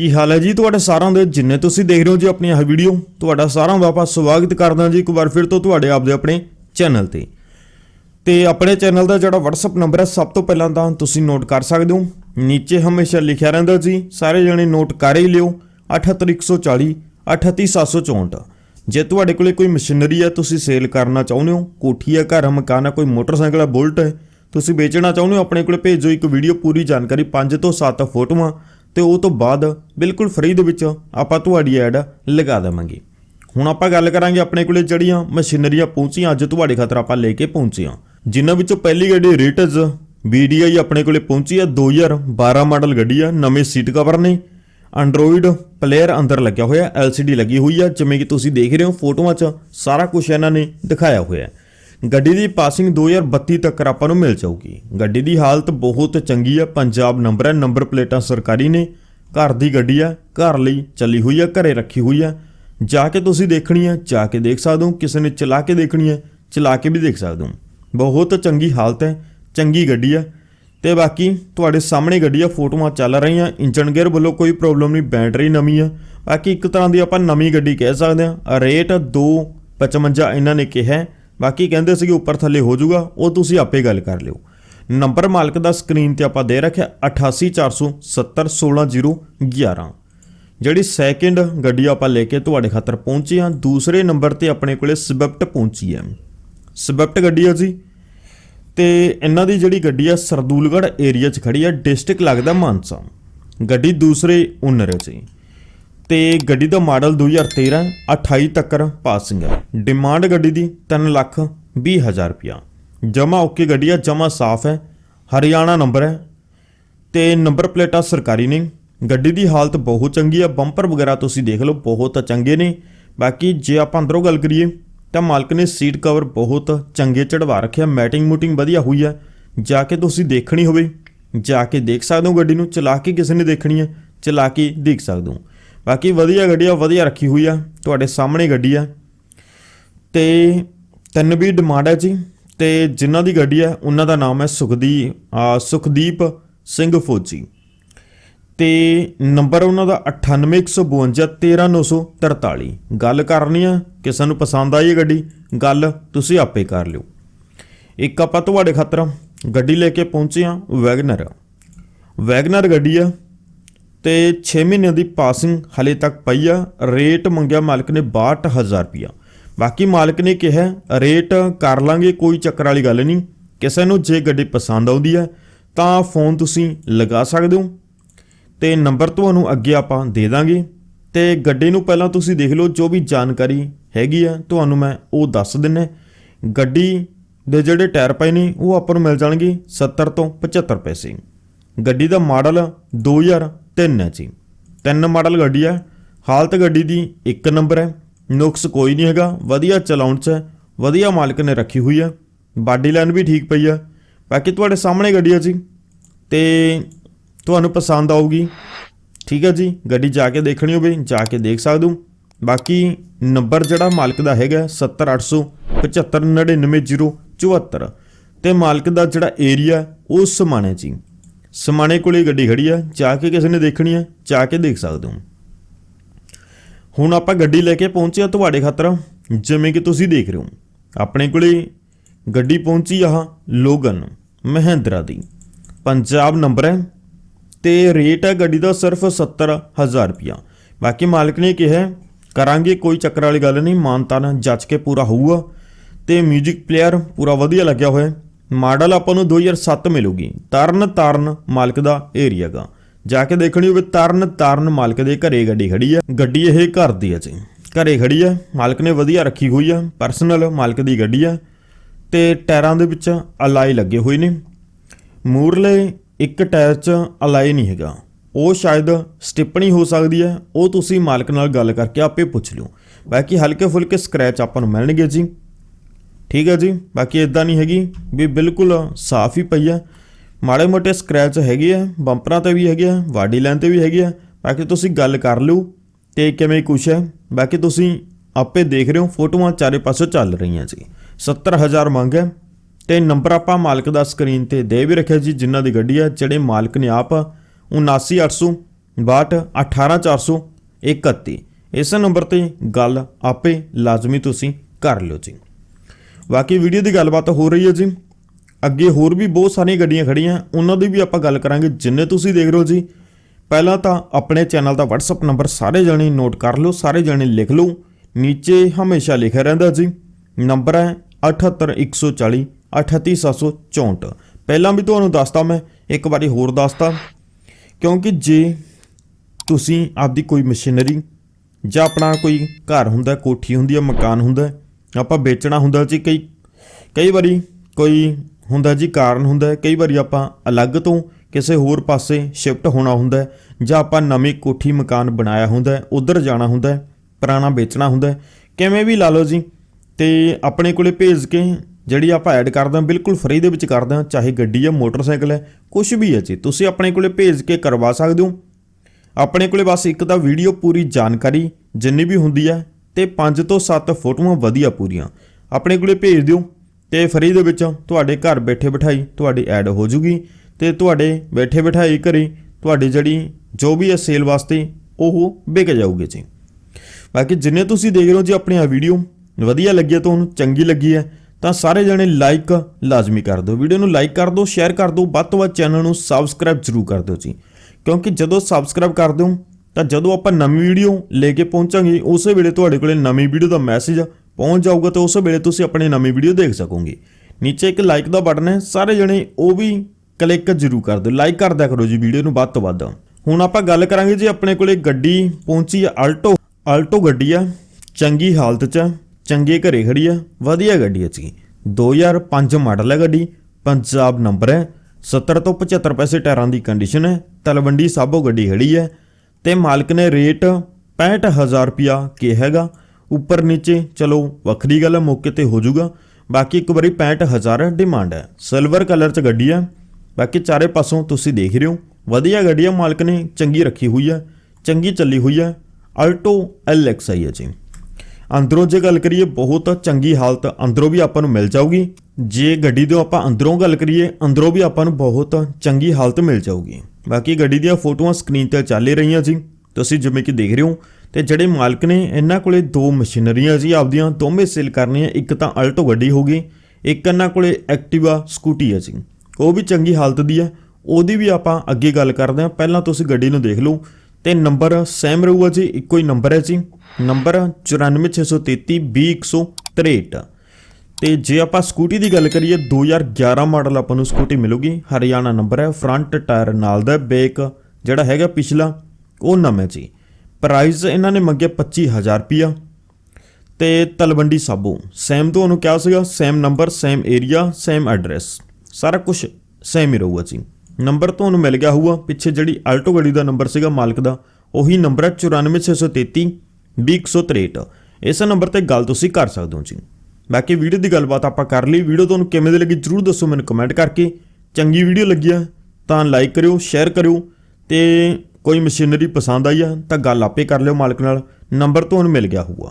ਕੀ ਹਾਲ ਹੈ ਜੀ? ਤੁਹਾਡੇ ਸਾਰਿਆਂ ਦੇ ਜਿੰਨੇ ਤੁਸੀਂ ਦੇਖ ਰਹੇ ਹੋ ਜੀ ਆਪਣੀ ਇਹ ਵੀਡੀਓ ਤੁਹਾਡਾ ਸਾਰਿਆਂ ਦਾ ਆਪਾਂ ਸਵਾਗਤ ਕਰਦਾ ਜੀ ਇੱਕ ਵਾਰ ਫਿਰ ਤੋਂ ਤੁਹਾਡੇ ਆਪਦੇ ਆਪਣੇ ਚੈਨਲ ਤੇ। ਤੇ ਆਪਣੇ ਚੈਨਲ ਦਾ ਜਿਹੜਾ WhatsApp ਨੰਬਰ ਹੈ, ਸਭ ਤੋਂ ਪਹਿਲਾਂ ਤਾਂ ਤੁਸੀਂ ਨੋਟ ਕਰ ਸਕਦੇ ਹੋ, ਨੀਚੇ ਹਮੇਸ਼ਾ ਲਿਖਿਆ ਰਹਿੰਦਾ ਜੀ, ਸਾਰੇ ਜਣੇ ਨੋਟ ਕਰ ਹੀ ਲਿਓ 78140 38764 ਜੇ ਤੁਹਾਡੇ ਕੋਲੇ ਕੋਈ ਮਸ਼ੀਨਰੀ ਹੈ, ਤੁਸੀਂ ਸੇਲ ਕਰਨਾ ਚਾਹੁੰਦੇ ਹੋ, ਕੋਠੀ ਹੈ, ਘਰ ਹੈ ਮਕਾਨ ਹੈ, ਕੋਈ ਮੋਟਰਸਾਈਕਲ ਹੈ, ਬੁਲਟ ਹੈ, ਤੁਸੀਂ ਵੇਚਣਾ ਚਾਹੁੰਦੇ ਹੋ, ਆਪਣੇ ਕੋਲੇ ਭੇਜੋ ਇੱਕ ਵੀਡੀਓ ਪੂਰੀ ਜਾਣਕਾਰੀ 5 ਤੋਂ 7 ਫੋਟੋਆਂ ਤੇ ਉਹ ਤੋਂ ਬਾਅਦ ਬਿਲਕੁਲ ਫ੍ਰੀ ਦੇ ਵਿੱਚ ਆਪਾਂ ਤੁਹਾਡੀ ਐਡ ਲਗਾ ਦੇਵਾਂਗੇ। ਹੁਣ ਆਪਾਂ ਗੱਲ ਕਰਾਂਗੇ ਆਪਣੇ ਕੋਲੇ ਜਿਹੜੀਆਂ ਮਸ਼ੀਨਰੀਆਂ ਪਹੁੰਚੀਆਂ, ਅੱਜ ਤੁਹਾਡੇ ਖਾਤਰ ਆਪਾਂ ਲੈ ਕੇ ਪਹੁੰਚੇ ਹਾਂ। ਜਿਨ੍ਹਾਂ ਵਿੱਚੋਂ ਪਹਿਲੀ ਗੱਡੀ ਰੀਟਜ਼ BDI ਆਪਣੇ ਕੋਲੇ ਪਹੁੰਚੀ ਹੈ 2012 ਮਾਡਲ ਗੱਡੀ ਆ, ਨਵੇਂ ਸੀਟ ਕਵਰ ਨੇ। ਐਂਡਰੋਇਡ ਪਲੇਅਰ ਅੰਦਰ ਲੱਗਿਆ ਹੋਇਆ ਹੈ LCD ਲੱਗੀ ਹੋਈ ਆ, ਜਿਵੇਂ ਕਿ ਤੁਸੀਂ ਦੇਖ ਰਹੇ ਹੋ, ਫੋਟੋਆਂ 'ਚ ਸਾਰਾ ਕੁਝ ਇਹਨਾਂ ਨੇ ਦਿਖਾਇਆ ਹੋਇਆ ਹੈ। ਗੱਡੀ ਦੀ ਪਾਸਿੰਗ 2032 ਤੱਕ ਆਪਾਂ ਨੂੰ ਮਿਲ ਜਾਊਗੀ। ਗੱਡੀ ਦੀ ਹਾਲਤ ਬਹੁਤ ਚੰਗੀ ਆ, ਪੰਜਾਬ ਨੰਬਰ ਹੈ, ਨੰਬਰ ਪਲੇਟਾਂ ਸਰਕਾਰੀ ਨੇ, ਘਰ ਦੀ ਗੱਡੀ ਹੈ ਘਰ ਲਈ ਚੱਲੀ ਹੋਈ ਹੈ ਘਰੇ ਰੱਖੀ ਹੋਈ ਹੈ ਜਾ ਕੇ ਤੁਸੀਂ ਦੇਖਣੀ ਹੈ ਜਾ ਕੇ ਦੇਖ ਸਕਦੇ ਹੋ, ਕਿਸੇ ਨੇ ਚਲਾ ਕੇ ਦੇਖਣੀ ਹੈ ਚਲਾ ਕੇ ਵੀ ਦੇਖ ਸਕਦੇ ਹੋ। ਬਹੁਤ ਚੰਗੀ ਹਾਲਤ ਹੈ, ਚੰਗੀ ਗੱਡੀ ਹੈ ਤੇ ਬਾਕੀ ਤੁਹਾਡੇ ਸਾਹਮਣੇ ਗੱਡੀ ਆ, ਫੋਟੋਆਂ ਚੱਲ ਰਹੀਆਂ ਇੰਜਨ ਗੇਅਰ ਵੱਲੋਂ ਕੋਈ ਪ੍ਰੋਬਲਮ ਨਹੀਂ, ਬੈਟਰੀ ਨਵੀਂ ਆ। ਬਾਕੀ ਇੱਕ ਤਰ੍ਹਾਂ ਦੀ ਆਪਾਂ ਨਵੀਂ ਗੱਡੀ ਕਹਿ ਸਕਦੇ ਆ ਰੇਟ 255 ਇਹਨਾਂ ਨੇ ਕਿਹਾ ਬਾਕੀ ਕਹਿੰਦੇ ਸੀਗੇ ਉੱਪਰ ਥੱਲੇ ਹੋ ਜਾਊਗਾ, ਉਹ ਤੁਸੀਂ ਆਪੇ ਗੱਲ ਕਰ ਲਿਓ। ਨੰਬਰ ਮਾਲਕ ਦਾ ਸਕਰੀਨ ਤੇ ਆਪਾਂ ਦੇ ਰੱਖਿਆ 8847016011 ਜਿਹੜੀ ਸੈਕਿੰਡ ਗੱਡੀ ਆਪਾਂ ਲੈ ਕੇ ਤੁਹਾਡੇ ਖਾਤਰ ਪਹੁੰਚੇ ਹਾਂ, ਦੂਸਰੇ ਨੰਬਰ ਤੇ ਆਪਣੇ ਕੋਲੇ ਸਵਿਫਟ ਪਹੁੰਚੀ ਹੈ। ਸਵਿਫਟ ਗੱਡੀ ਆ ਜੀ। ਤੇ ਇਹਨਾਂ ਦੀ ਜਿਹੜੀ ਗੱਡੀ ਆ, ਸਰਦੂਲਗੜ੍ਹ ਏਰੀਆ 'ਚ ਖੜੀ ਆ, ਡਿਸਟ੍ਰਿਕਟ ਲੱਗਦਾ ਮਾਨਸਾ। ਗੱਡੀ ਦੂਸਰੇ ਓਨਰ ਹੈ ਜੀ। ਤੇ ਗੱਡੀ ਦਾ ਮਾਡਲ 2013 28 ਤੱਕ ਪਾਸਿੰਗ ਹੈ ਡਿਮਾਂਡ ਗੱਡੀ ਦੀ 3 ਲੱਖ 20 ਹਜ਼ਾਰ ਰੁਪਿਆ ਜਮਾ ਓਕੇ ਗੱਡੀ ਆ ਜਮਾ ਸਾਫ਼ ਹੈ, ਹਰਿਆਣਾ ਨੰਬਰ ਹੈ। ਤੇ ਨੰਬਰ ਪਲੇਟਾਂ ਸਰਕਾਰੀ ਨੇ। ਗੱਡੀ ਦੀ ਹਾਲਤ ਬਹੁਤ ਚੰਗੀ ਹੈ ਬੰਪਰ ਵਗੈਰਾ ਤੁਸੀਂ ਦੇਖ ਲਓ, ਬਹੁਤ ਚੰਗੇ ਨੇ। ਬਾਕੀ ਜੇ ਆਪਾਂ ਅੰਦਰੋਂ ਗੱਲ ਕਰੀਏ, ਤਾਂ ਮਾਲਕ ਨੇ ਸੀਟ ਕਵਰ ਬਹੁਤ ਚੰਗੇ ਚੜਵਾ ਰੱਖਿਆ, ਮੈਟਿੰਗ ਮੂਟਿੰਗ ਵਧੀਆ ਹੋਈ ਹੈ ਜਾ ਕੇ ਤੁਸੀਂ ਦੇਖਣੀ ਹੋਵੇ, ਜਾ ਕੇ ਦੇਖ ਸਕਦੇ ਹੋ ਗੱਡੀ ਨੂੰ, ਚਲਾ ਕੇ ਕਿਸੇ ਨੇ ਦੇਖਣੀ ਹੈ ਚਲਾ ਕੇ ਦੇਖ ਸਕਦੇ ਹੋ। ਬਾਕੀ ਵਧੀਆ ਗੱਡੀ ਆ ਵਧੀਆ ਰੱਖੀ ਹੋਈ ਆ, ਤੁਹਾਡੇ ਸਾਹਮਣੇ ਗੱਡੀ ਆ। ਤੇ ਤਿੰਨ ਵੀ ਡਿਮਾਂਡ ਹੈ ਜੀ, ਤੇ ਜਿਨ੍ਹਾਂ ਦੀ ਗੱਡੀ ਹੈ ਉਹਨਾਂ ਦਾ ਨਾਮ ਹੈ ਸੁਖਦੀ ਸੁਖਦੀਪ ਸਿੰਘ ਫੌਜੀ। ਤੇ ਨੰਬਰ ਉਹਨਾਂ ਦਾ 9815513943 ਗੱਲ ਕਰਨੀ ਆ ਕਿਸੇ ਨੂੰ ਪਸੰਦ ਆਈ ਹੈ ਗੱਡੀ, ਗੱਲ ਤੁਸੀਂ ਆਪੇ ਕਰ ਲਿਓ। ਇੱਕ ਆਪਾਂ ਤੁਹਾਡੇ ਖਾਤਰ ਗੱਡੀ ਲੈ ਕੇ ਪਹੁੰਚੇ ਆ, ਵੈਗਨਰ। ਵੈਗਨਰ ਗੱਡੀ ਆ ਤੇ 6 ਮਹੀਨਿਆਂ ਦੀ ਪਾਸਿੰਗ ਹਲੇ ਤੱਕ ਪਈ ਆ। ਰੇਟ ਮੰਗਿਆ ਮਾਲਕ ਨੇ 62000 ਰੁਪਿਆ ਬਾਕੀ ਮਾਲਕ ਨੇ ਕਿਹਾ, ਰੇਟ ਕਰ ਲਾਂਗੇ, ਕੋਈ ਚੱਕਰ ਵਾਲੀ ਗੱਲ ਨਹੀਂ। ਕਿਸੇ ਨੂੰ ਜੇ ਗੱਡੀ ਪਸੰਦ ਆਉਂਦੀ ਹੈ ਤਾਂ ਫੋਨ ਤੁਸੀਂ ਲਗਾ ਸਕਦੇ ਹੋ। ਤੇ ਨੰਬਰ ਤੁਹਾਨੂੰ ਅੱਗੇ ਆਪਾਂ ਦੇ ਦਾਂਗੇ। ਤੇ ਗੱਡੀ ਨੂੰ ਪਹਿਲਾਂ ਤੁਸੀਂ ਦੇਖ ਲਓ, ਜੋ ਵੀ ਜਾਣਕਾਰੀ ਹੈਗੀ ਆ, ਤੁਹਾਨੂੰ ਮੈਂ ਉਹ ਦੱਸ ਦਿੰਨੇ। ਗੱਡੀ ਦੇ ਜਿਹੜੇ ਟਾਇਰ ਪਏ ਨੇ, ਉਹ ਆਪਾਂ ਨੂੰ ਮਿਲ ਜਾਣਗੇ 70 ਤੋਂ 75 ਪੈਸੇ। ਗੱਡੀ ਦਾ ਮਾਡਲ 2003 ਹੈ ਜੀ। ਤਿੰਨ ਮਾਡਲ ਗੱਡੀ ਹੈ ਹਾਲਤ ਗੱਡੀ ਦੀ ਇੱਕ ਨੰਬਰ ਹੈ ਨੁਕਸ ਕੋਈ ਨਹੀਂ ਹੈਗਾ, ਵਧੀਆ ਚਲਾਉਣ 'ਚ ਹੈ ਵਧੀਆ ਮਾਲਕ ਨੇ ਰੱਖੀ ਹੋਈ ਹੈ ਬਾਡੀ ਲਾਈਨ ਵੀ ਠੀਕ ਪਈ ਹੈ ਬਾਕੀ ਤੁਹਾਡੇ ਸਾਹਮਣੇ ਗੱਡੀ ਹੈ ਜੀ, ਤੇ ਤੁਹਾਨੂੰ ਪਸੰਦ ਆਊਗੀ। ਠੀਕ ਹੈ ਜੀ, ਗੱਡੀ ਜਾ ਕੇ ਦੇਖਣੀ ਹੋਵੇ, ਜਾ ਕੇ ਦੇਖ ਸਕਦੇ ਹੋ। ਬਾਕੀ ਨੰਬਰ ਜਿਹੜਾ ਮਾਲਕ ਦਾ ਹੈਗਾ 70875799074 ਤੇ ਮਾਲਕ ਦਾ ਜਿਹੜਾ ਏਰੀਆ ਉਹ ਸਮਾਨ ਹੈ ਜੀ। ਸਮਾਣੇ ਕੋਲੇ ਗੱਡੀ ਖੜੀ ਆ, ਜਾ ਕੇ ਕਿਸੇ ਨੇ ਦੇਖਣੀ ਆ, ਜਾ ਕੇ ਦੇਖ ਸਕਦੇ ਹੋ। ਹੁਣ ਆਪਾਂ ਗੱਡੀ ਲੈ ਕੇ ਪਹੁੰਚੇ ਆ ਤੁਹਾਡੇ ਖਾਤਰ, ਜਿਵੇਂ ਕਿ ਤੁਸੀਂ ਦੇਖ ਰਹੇ ਹੋ। ਆਪਣੇ ਕੋਲੇ ਗੱਡੀ ਪਹੁੰਚੀ ਆ ਲੋਗਨ ਮਹਿੰਦਰਾ ਦੀ। ਪੰਜਾਬ ਨੰਬਰ ਹੈ ਤੇ ਰੇਟ ਹੈ ਗੱਡੀ ਦਾ ਸਿਰਫ 70000 ਰੁਪਿਆ ਬਾਕੀ ਮਾਲਕ ਨੇ ਕਿਹਾ ਕਰਾਂਗੇ, ਕੋਈ ਚੱਕਰ ਵਾਲੀ ਗੱਲ ਨਹੀਂ, ਮਾਨਤਾ ਨਾਲ ਜੱਜ ਕੇ ਪੂਰਾ ਹੋਊਗਾ। ਤੇ 뮤직 ਪਲੇਅਰ ਪੂਰਾ ਵਧੀਆ ਲੱਗਿਆ ਹੋਇਆ ਮਾਡਲ ਆਪਾਂ ਨੂੰ 2007 ਮਿਲੂਗੀ। ਤਰਨ ਤਾਰਨ ਮਾਲਕ ਦਾ ਏਰੀਆ ਗਾ। ਜਾ ਕੇ ਦੇਖਣੀ ਹੋਵੇ ਤਰਨ ਤਾਰਨ ਮਾਲਕ ਦੇ ਘਰੇ ਗੱਡੀ ਖੜੀ ਆ। ਗੱਡੀ ਇਹ ਘਰ ਦੀ ਹੈ ਜੀ। ਘਰੇ ਖੜੀ ਆ। ਮਾਲਕ ਨੇ ਵਧੀਆ ਰੱਖੀ ਹੋਈ ਆ। ਪਰਸਨਲ ਮਾਲਕ ਦੀ ਗੱਡੀ ਆ। ਤੇ ਟਾਇਰਾਂ ਦੇ ਵਿੱਚ ਅਲਾਈ ਲੱਗੇ ਹੋਏ ਨੇ। ਮੂਰਲੇ ਇੱਕ ਟਾਇਰ 'ਚ ਅਲਾਈ ਨਹੀਂ ਹੈਗਾ। ਉਹ ਸ਼ਾਇਦ ਸਟਿਪਣੀ ਹੋ ਸਕਦੀ ਹੈ ਉਹ ਤੁਸੀਂ ਮਾਲਕ ਨਾਲ ਗੱਲ ਕਰਕੇ ਆਪੇ ਪੁੱਛ ਲਿਓ। ਬਾਕੀ ਹਲਕੇ ਫੁਲਕੇ ਸਕ੍ਰੈਚ ਆਪਾਂ ਨੂੰ ਮਿਲਣਗੇ ਜੀ। ਠੀਕ ਹੈ ਜੀ? ਬਾਕੀ ਇਦਾਂ ਨਹੀਂ ਹੈਗੀ ਵੀ ਬਿਲਕੁਲ ਸਾਫ਼ ਹੀ ਪਈ ਹੈ। ਮਾੜੇ ਮੋਟੇ ਸਕ੍ਰੈਚ ਹੈਗੇ ਆ ਬੰਪਰਾਂ ਤੇ ਵੀ ਹੈਗੇ ਆ ਵਾਡੀ ਲਾਈਨ ਤੇ ਵੀ ਹੈਗੇ ਆ। ਬਾਕੀ ਤੁਸੀਂ ਗੱਲ ਕਰ ਲਿਓ ਤੇ ਕਿਵੇਂ ਕੁਛ ਹੈ। ਬਾਕੀ ਤੁਸੀਂ ਆਪੇ ਦੇਖ ਰਹੇ ਹੋ, ਫੋਟੋਆਂ ਚਾਰੇ ਪਾਸੋਂ ਚੱਲ ਰਹੀਆਂ ਜੀ। 70000 ਮੰਗ ਹੈ ਤੇ ਨੰਬਰ ਆਪਾਂ ਮਾਲਕ ਦਾ ਸਕਰੀਨ ਤੇ ਦੇ ਵੀ ਰੱਖਿਆ ਜੀ, ਜਿਨ੍ਹਾਂ ਦੀ ਗੱਡੀ ਹੈ, ਜਿਹੜੇ ਮਾਲਕ ਨੇ ਆਪ 79800 62 18431 ਇਸ ਨੰਬਰ ਤੇ ਗੱਲ ਆਪੇ ਲਾਜ਼ਮੀ ਤੁਸੀਂ ਕਰ ਲਿਓ ਜੀ। ਬਾਕੀ ਵੀਡੀਓ ਦੀ ਗੱਲਬਾਤ ਹੋ ਰਹੀ ਹੈ ਜੀ। ਅੱਗੇ ਹੋਰ ਵੀ ਬਹੁਤ ਸਾਰੀਆਂ ਗੱਡੀਆਂ ਖੜੀਆਂ ਉਹਨਾਂ ਦੀ ਵੀ ਆਪਾਂ ਗੱਲ ਕਰਾਂਗੇ, ਜਿੰਨੇ ਤੁਸੀਂ ਦੇਖ ਰਹੇ ਹੋ ਜੀ। ਪਹਿਲਾਂ ਤਾਂ ਆਪਣੇ ਚੈਨਲ ਦਾ WhatsApp ਨੰਬਰ ਸਾਰੇ ਜਣੇ ਨੋਟ ਕਰ ਲਓ, ਸਾਰੇ ਜਣੇ ਲਿਖ ਲਓ। ਨੀਚੇ ਹਮੇਸ਼ਾ ਲਿਖਿਆ ਰਹਿੰਦਾ ਜੀ। ਨੰਬਰ ਹੈ 78140 38764 ਪਹਿਲਾਂ ਵੀ ਤੁਹਾਨੂੰ ਦੱਸਤਾ ਮੈਂ, ਇੱਕ ਵਾਰੀ ਹੋਰ ਦੱਸਤਾ ਕਿਉਂਕਿ ਜੇ ਤੁਸੀਂ ਆਪਦੀ ਕੋਈ ਮਸ਼ੀਨਰੀ ਜਾਂ ਆਪਣਾ ਕੋਈ ਘਰ ਹੁੰਦਾ, ਕੋਠੀ ਹੁੰਦੀ ਹੈ, ਮਕਾਨ ਹੁੰਦਾ ਆਪਾਂ ਵੇਚਣਾ ਹੁੰਦਾ ਜੀ ਕਈ ਕਈ ਵਾਰੀ ਕੋਈ ਹੁੰਦਾ ਜੀ ਕਾਰਨ ਹੁੰਦਾ ਕਈ ਵਾਰੀ ਆਪਾਂ ਅਲੱਗ ਤੋਂ ਕਿਸੇ ਹੋਰ ਪਾਸੇ ਸ਼ਿਫਟ ਹੋਣਾ ਹੁੰਦਾ ਜਾਂ ਆਪਾਂ ਨਵੀਂ ਕੋਠੀ ਮਕਾਨ ਬਣਾਇਆ ਹੁੰਦਾ ਹੈ, ਉੱਧਰ ਜਾਣਾ ਹੁੰਦਾ ਪੁਰਾਣਾ ਵੇਚਣਾ ਹੁੰਦਾ ਕਿਵੇਂ ਵੀ ਲਾ ਲਓ ਜੀ ਤੇ ਆਪਣੇ ਕੋਲੇ ਭੇਜ ਕੇ ਜਿਹੜੀ ਆਪਾਂ ਐਡ ਕਰਦੇ ਹਾਂ ਬਿਲਕੁਲ ਫ੍ਰੀ ਦੇ ਵਿੱਚ ਕਰਦੇ ਹਾਂ ਚਾਹੇ ਗੱਡੀ ਹੈ ਮੋਟਰਸਾਈਕਲ ਹੈ ਕੁਝ ਵੀ ਹੈ ਜੀ ਤੁਸੀਂ ਆਪਣੇ ਕੋਲੇ ਭੇਜ ਕੇ ਕਰਵਾ ਸਕਦੇ ਹੋ। ਆਪਣੇ ਕੋਲੇ ਬਸ ਇੱਕ ਤਾਂ ਵੀਡੀਓ ਪੂਰੀ ਜਾਣਕਾਰੀ ਜਿੰਨੀ ਵੀ ਹੁੰਦੀ ਹੈ ਤੇ 5 ਤੋਂ 7 ਫੋਟੋਆਂ ਵਧੀਆ ਪੂਰੀਆਂ। ਆਪਣੇ ਕੋਲੇ ਭੇਜ ਦਿਓ ਤੇ ਫਰੀ ਦੇ ਵਿੱਚ ਤੁਹਾਡੇ ਘਰ ਬੈਠੇ ਬਿਠਾਈ ਤੁਹਾਡੀ ਐਡ ਹੋ ਜੂਗੀ ਤੇ ਤੁਹਾਡੇ ਬੈਠੇ ਬਿਠਾਈ ਘਰੇ ਤੁਹਾਡੀ ਜਿਹੜੀ ਜੋ ਵੀ ਹੈ ਸੇਲ ਵਾਸਤੇ ਉਹ ਵਿਕ ਜਾਊਗੀ ਜੀ। ਬਾਕੀ ਜਿੰਨੇ ਤੁਸੀਂ ਦੇਖ ਰਹੇ ਹੋ ਜੀ ਆਪਣੀ ਆ ਵੀਡੀਓ, ਵਧੀਆ ਲੱਗੀ ਹੈ ਤੁਹਾਨੂੰ ਚੰਗੀ ਲੱਗੀ ਹੈ ਤਾਂ ਸਾਰੇ ਜਣੇ ਲਾਈਕ ਲਾਜ਼ਮੀ ਕਰ ਦਿਓ। ਵੀਡੀਓ ਨੂੰ ਲਾਈਕ ਕਰ ਦਿਓ ਸ਼ੇਅਰ ਕਰ ਦਿਓ, ਵੱਧ ਤੋਂ ਵੱਧ ਚੈਨਲ ਨੂੰ ਸਬਸਕ੍ਰਾਈਬ ਜ਼ਰੂਰ ਕਰ ਦਿਓ ਜੀ। ਕਿਉਂਕਿ ਜਦੋਂ ਸਬਸਕ੍ਰਾਈਬ ਕਰ ਦਿਓ ਤਾਂ ਜਦੋਂ ਆਪਾਂ ਨਵੀਂ ਵੀਡੀਓ ਲੈ ਕੇ ਪਹੁੰਚਾਂਗੇ ਉਸੇ ਵੇਲੇ ਤੁਹਾਡੇ ਕੋਲੇ ਨਵੀਂ ਵੀਡੀਓ ਦਾ ਮੈਸੇਜ ਪਹੁੰਚ ਜਾਊਗਾ ਤੇ ਉਸੇ ਵੇਲੇ ਤੁਸੀਂ ਆਪਣੀ ਨਵੀਂ ਵੀਡੀਓ ਦੇਖ ਸਕੋਗੇ। ਨੀਚੇ ਇੱਕ ਲਾਈਕ ਦਾ ਬਟਨ ਹੈ ਸਾਰੇ ਜਣੇ ਉਹ ਵੀ ਕਲਿੱਕ ਜ਼ਰੂਰ ਕਰ ਦਿਓ। ਲਾਈਕ ਕਰਦਿਆ ਕਰੋ ਜੀ ਵੀਡੀਓ ਨੂੰ ਵੱਧ ਤੋਂ ਵੱਧ। ਹੁਣ ਆਪਾਂ ਗੱਲ ਕਰਾਂਗੇ ਜੀ ਆਪਣੇ ਕੋਲੇ ਗੱਡੀ ਪਹੁੰਚੀ ਹੈ ਆਲਟੋ ਆਲਟੋ ਗੱਡੀ ਆ ਚੰਗੀ ਹਾਲਤ 'ਚ ਆ, ਚੰਗੇ ਘਰੇ ਖੜੀ ਆ ਵਧੀਆ ਗੱਡੀ ਹੈ ਜੀ। 2005 ਮਾਡਲ ਹੈ ਗੱਡੀ ਪੰਜਾਬ ਨੰਬਰ ਹੈ 70 ਤੋਂ 75 ਪੈਸੇ ਟਾਇਰਾਂ ਦੀ ਕੰਡੀਸ਼ਨ ਹੈ ਤਲਵੰਡੀ ਸਾਬੋ ਗੱਡੀ ਖੜੀ ਹੈ ਤੇ ਮਾਲਕ ਨੇ ਰੇਟ 65000 ਰੁਪਿਆ ਕੀ ਹੈਗਾ। ਉੱਪਰ ਨੀਚੇ, ਚਲੋ, ਵੱਖਰੀ ਗੱਲ ਹੈ ਮੌਕੇ ਤੇ ਹੋ ਜਾਊਗਾ ਬਾਕੀ ਇੱਕ ਵਾਰੀ 65000 ਡਿਮਾਂਡ ਹੈ। ਸਿਲਵਰ ਕਲਰ 'ਚ ਗੱਡੀ ਹੈ। ਬਾਕੀ ਚਾਰੇ ਪਾਸੋਂ ਤੁਸੀਂ ਦੇਖ ਰਹੇ ਹੋ। ਵਧੀਆ ਗੱਡੀ ਹੈ ਮਾਲਕ ਨੇ ਚੰਗੀ ਰੱਖੀ ਹੋਈ ਹੈ। ਚੰਗੀ ਚੱਲੀ ਹੋਈ ਹੈ। ਆਲਟੋ ਐਲਐਕਸ ਆਈ ਹੈ ਜੀ। ਅੰਦਰੋਂ ਜੇ ਗੱਲ ਕਰੀਏ, ਬਹੁਤ ਚੰਗੀ ਹਾਲਤ ਅੰਦਰੋਂ ਵੀ ਆਪਾਂ ਨੂੰ ਮਿਲ ਜਾਊਗੀ। ਜੇ ਗੱਡੀ ਦੇ ਆਪਾਂ ਅੰਦਰੋਂ ਗੱਲ ਕਰੀਏ, ਅੰਦਰੋਂ ਵੀ ਆਪਾਂ ਨੂੰ ਬਹੁਤ ਚੰਗੀ ਹਾਲਤ ਮਿਲ ਜਾਊਗੀ। ਬਾਕੀ ਗੱਡੀ ਦੀਆਂ ਫੋਟੋਆਂ ਸਕਰੀਨ ਤੇ ਚੱਲ ਹੀ ਰਹੀਆਂ ਜੀ। ਤੁਸੀਂ ਜਿਵੇਂ ਕਿ ਦੇਖ ਰਹੇ ਹੋ, ਤੇ ਜਿਹੜੇ ਮਾਲਕ ਨੇ ਇਹਨਾਂ ਕੋਲੇ ਦੋ ਮਸ਼ੀਨਰੀਆਂ ਜੀ, ਆਪਦੀਆਂ ਦੋਵੇਂ ਸੇਲ ਕਰਨੀਆਂ, ਇੱਕ ਤਾਂ ਅਲਟੋ ਗੱਡੀ ਹੋਗੀ ਇੱਕ ਇਹਨਾਂ ਕੋਲੇ ਐਕਟਿਵਾ ਸਕੂਟੀ ਹੈ ਜੀ। ਉਹ ਵੀ ਚੰਗੀ ਹਾਲਤ ਦੀ ਹੈ ਉਹਦੀ ਵੀ ਆਪਾਂ ਅੱਗੇ ਗੱਲ ਕਰਦੇ ਹਾਂ। ਪਹਿਲਾਂ ਤੁਸੀਂ ਗੱਡੀ ਨੂੰ ਦੇਖ ਲਓ, ਤੇ ਨੰਬਰ ਸੇਮ ਰਹੂਗਾ ਜੀ, ਇੱਕੋ ਹੀ ਨੰਬਰ ਹੈ ਜੀ। ਨੰਬਰ 9463220163 ਤੇ ਜੇ ਆਪਾਂ ਸਕੂਟੀ ਦੀ ਗੱਲ ਕਰੀਏ 2011 ਮਾਡਲ ਆਪਾਂ ਨੂੰ ਸਕੂਟੀ ਮਿਲੂਗੀ। ਹਰਿਆਣਾ ਨੰਬਰ ਹੈ ਫਰੰਟ ਟਾਇਰ ਨਾਲ ਦਾ ਬੈਕ ਜਿਹੜਾ ਹੈਗਾ ਪਿਛਲਾ, ਉਹ ਨਵਾਂ ਜੀ। ਪ੍ਰਾਈਸ ਇਹਨਾਂ ਨੇ ਮੰਗਿਆ 25000 ਰੁਪਿਆ ਤੇ ਤਲਵੰਡੀ ਸਾਬੋ ਸੇਮ ਤੁਹਾਨੂੰ ਕਿਹਾ ਸੀਗਾ same number same area same address ਸਾਰਾ ਕੁਝ ਸੇਮ ਹੀ ਰਹੂਗਾ ਜੀ। ਨੰਬਰ ਤੁਹਾਨੂੰ ਮਿਲ ਗਿਆ ਹੋਊਗਾ, ਪਿੱਛੇ ਜਿਹੜੀ ਆਲਟੋ ਗੱਡੀ ਦਾ ਨੰਬਰ ਸੀਗਾ ਮਾਲਕ ਦਾ, ਉਹੀ ਨੰਬਰ ਹੈ 94633 20163 ਇਸ ਨੰਬਰ ਤੇ ਗੱਲ ਤੁਸੀਂ ਕਰ ਸਕਦੇ ਹੋ ਜੀ। ਬਾਕੀ ਵੀਡੀਓ ਦੀ ਗੱਲਬਾਤ ਆਪਾਂ ਕਰ ਲਈ। ਵੀਡੀਓ ਤੁਹਾਨੂੰ ਕਿਵੇਂ ਦੀ ਲੱਗੀ ਜਰੂਰ ਦੱਸੋ ਮੈਨੂੰ ਕਮੈਂਟ ਕਰਕੇ। ਚੰਗੀ ਵੀਡੀਓ ਲੱਗੀ ਆ ਤਾਂ ਲਾਈਕ ਕਰਿਓ ਸ਼ੇਅਰ ਕਰਿਓ ਤੇ ਕੋਈ ਮਸ਼ੀਨਰੀ ਪਸੰਦ ਆਈ ਆ ਤਾਂ ਗੱਲ ਆਪੇ ਕਰ ਲਿਓ ਮਾਲਕ ਨਾਲ। ਨੰਬਰ ਤੁਹਾਨੂੰ ਮਿਲ ਗਿਆ ਹੋਊਗਾ।